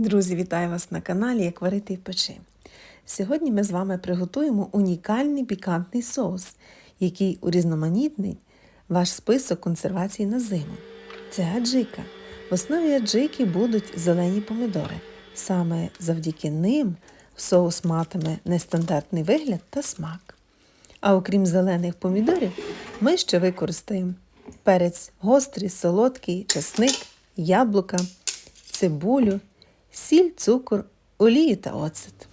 Друзі, вітаю вас на каналі Як варити і печи. Сьогодні ми з вами приготуємо унікальний пікантний соус, який урізноманітнить ваш список консервації на зиму. Це аджика. В основі аджики будуть зелені помідори. Саме завдяки ним соус матиме нестандартний вигляд та смак. А окрім зелених помідорів, ми ще використаємо перець гострий, солодкий, чесник, яблука, цибулю, сіль, цукор, олії та оцет.